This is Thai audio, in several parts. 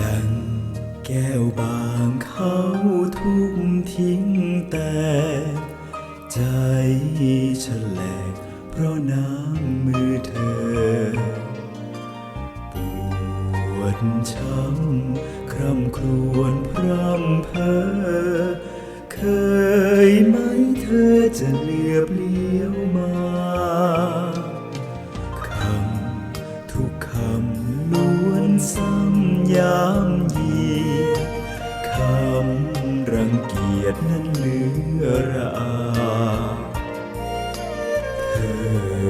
ดังแก้วบางเขาทุกทิ้งแต่ใจฉลกเพราะน้ำมือเธอ วดช้ำคร่ำครวญพร่ำเพอเคยไหมเธอจะเหลือบเลี้ยวมาคำทุกคำล้วนซ้ำย้ำยีคำรังเกียจนั้นเหลือระอาเธ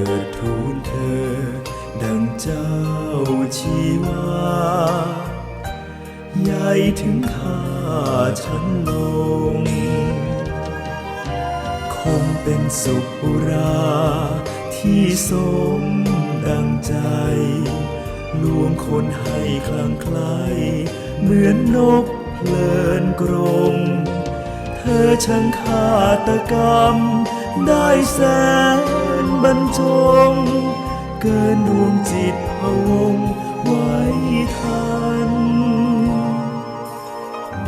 อทูลเธอ เจ้าชีวาใหญ่ถึงข้าฉันลง คงเป็นสุขอุราที่สมดังใจ ลวงคนให้คลังไคลเหมือนนกเพลินกรงเธอช่างฆาตกรรม ได้แสนบรรจง เกินดวงจิตพะวงไว้ทัน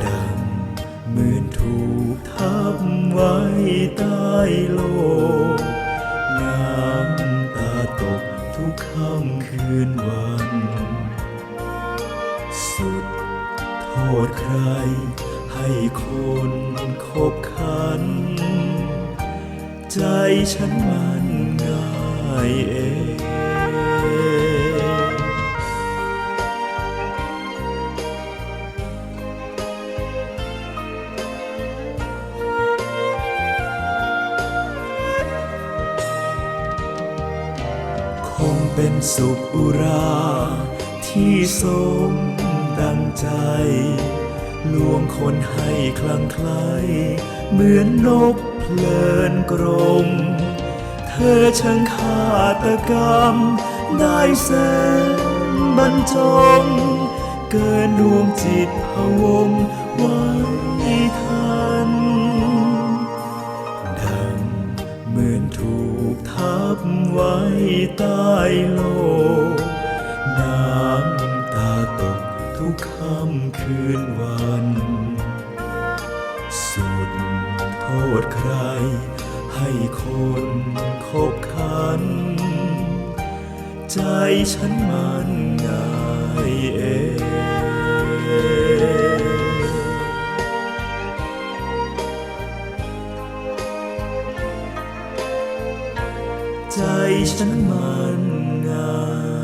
ดังเหมือนถูกทับไว้ใต้โลกน้ำตาตกทุกค่ำคืนวัน สุดโทษใคร ให้คนคบคัน ใจฉันมันง่ายเอง คงเป็นสุขอุรา ที่สมดังใจ ลวงคนให้คลั่งไคล้เหมือนนกเพลินกรงเธอช่างฆาตกรรม ได้แสนบรรจง เกินดวงจิตพวงไว้ทัน ใต้โลก น้ำตาตกทุกค่ำคืนวัน สุดโทษใคร ให้คนคบคัน ใจฉันมันง่ายเอง ฉันมันง่าย